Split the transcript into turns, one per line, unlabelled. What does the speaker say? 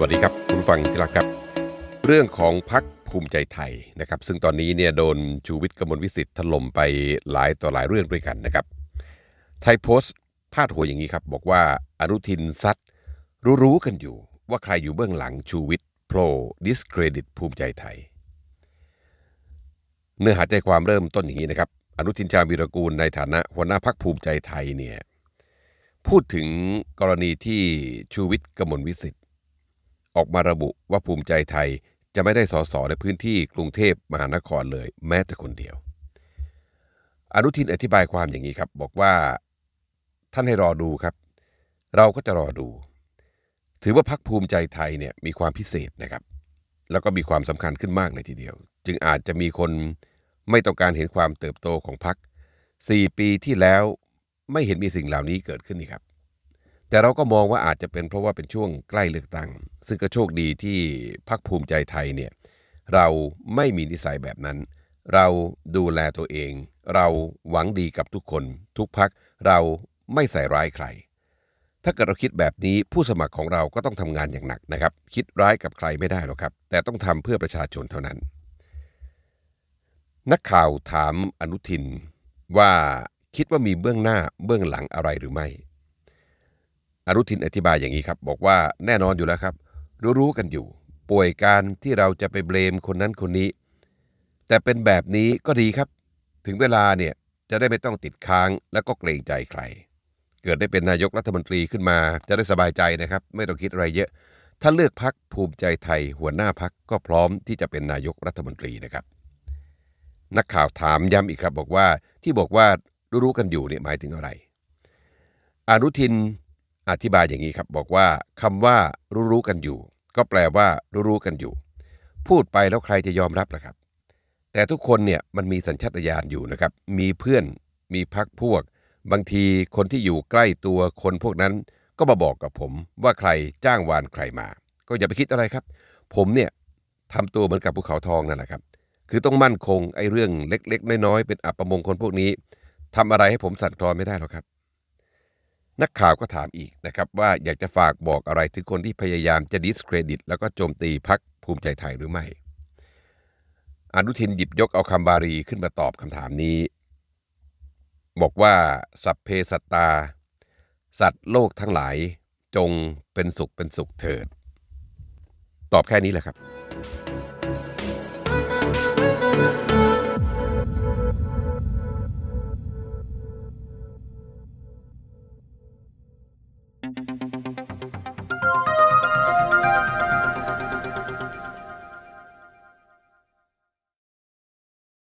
วัสดีครับ คุณฟังที่รักครับ เรื่องของพักภูมิใจไทยนะครับ ซึ่งตอนนี้เนี่ยโดนชูวิทย์กมลวิสิทธิ์ถล่มไปหลายต่อหลายเรื่องด้วยกันนะครับ ไทยโพสต์พาดหัวอย่างนี้ครับ บอกว่าอนุทินซัดรู้ๆกันอยู่ ว่าใครอยู่เบื้องหลังชูวิทย์โผล่ดิสเครดิตภูมิใจไทย เนื้อหาใจความเริ่มต้นอย่างนี้นะครับอนุทินชาญวีรกูลในฐานะหัวหน้าพักภูมิใจไทยเนี่ยพูดถึงกรณีที่ชูวิทย์กมลวิสิทธิ์ ออกมาระบุว่าภูมิใจไทยจะไม่ได้สสในพื้นที่กรุงเทพมหานครเลยแม้แต่คนเดียว อนุทินอธิบายความอย่างนี้ครับ บอกว่าท่านให้รอดูครับ เราก็จะรอดู ถือว่าพักภูมิใจไทยเนี่ยมีความพิเศษนะครับ แล้วก็มีความสำคัญขึ้นมากเลยทีเดียว จึงอาจจะมีคนไม่ต้องการเห็นความเติบโตของพักสี่ปีที่แล้วไม่เห็นมีสิ่งเหล่านี้เกิดขึ้นนี่ครับ แต่เราก็มองว่าอาจจะเป็นเพราะว่าเป็นช่วงใกล้เลือกตั้ง ซึ่งก็โชคดีที่พักภูมิใจไทยเนี่ยเราไม่มีนิสัยแบบนั้น เราดูแลตัวเอง เราหวังดีกับทุกคน ทุกพักเราไม่ใส่ร้ายใคร ถ้าเกิดเราคิดแบบนี้ผู้สมัครของเราก็ต้องทำงานอย่างหนักนะครับ คิดร้ายกับใครไม่ได้หรอกครับ แต่ต้องทำเพื่อประชาชนเท่านั้น นักข่าวถามอนุทินว่าคิดว่ามีเบื้องหน้าเบื้องหลังอะไรหรือไม่ อนุทินอธิบายอย่างนี้ครับ บอกว่าแน่นอนอยู่แล้วครับ รู้ๆกันอยู่ ป่วยการที่เราจะไปเบลมคนนั้นคนนี้ แต่เป็นแบบนี้ก็ดีครับ ถึงเวลาเนี่ยจะได้ไม่ต้องติดค้างแล้วก็เกรงใจใคร เกิดได้เป็นนายกรัฐมนตรีขึ้นมา จะได้สบายใจนะครับ ไม่ต้องคิดอะไรเยอะ ถ้าเลือกพักภูมิใจไทย หัวหน้าพักก็พร้อมที่จะเป็นนายกรัฐมนตรีนะครับ นักข่าวถามย้ำอีกครับบอกว่าที่บอกว่ารู้ๆกันอยู่เนี่ยหมายถึงอะไร อนุทิน อธิบายอย่างนี้ครับบอกว่าคำว่ารู้ๆกันอยู่ ก็แปลว่ารู้ๆกันอยู่ พูดไปแล้วใครจะยอมรับล่ะครับ แต่ทุกคนเนี่ยมันมีสัญชาตญาณอยู่นะครับ มีเพื่อน มีพักพวก บางทีคนที่อยู่ใกล้ตัวคนพวกนั้น ก็มาบอกกับผมว่าใครจ้างวานใครมา ก็อย่าไปคิดอะไรครับ ผมเนี่ยทำตัวเหมือนกับภูเขาทองนั่นแหละครับ คือต้องมั่นคงไอ้เรื่องเล็ก ๆ น้อยๆเป็นอัปมงคลพวกนี้ทำอะไรให้ผมสั่นคลอนไม่ได้หรอกครับ นักข่าวก็ถามอีกนะครับว่าอยากจะฝากบอกอะไรถึงคนที่พยายามจะดิสเครดิต แล้วก็โจมตีพักภูมิใจไทยหรือไม่ อนุทินหยิบยกเอาคำบาลีขึ้นมาตอบคำถามนี้ บอกว่า สัพเพสัตตา สัตว์โลกทั้งหลาย จงเป็นสุขเป็นสุขเถิด ตอบแค่นี้แหละครับ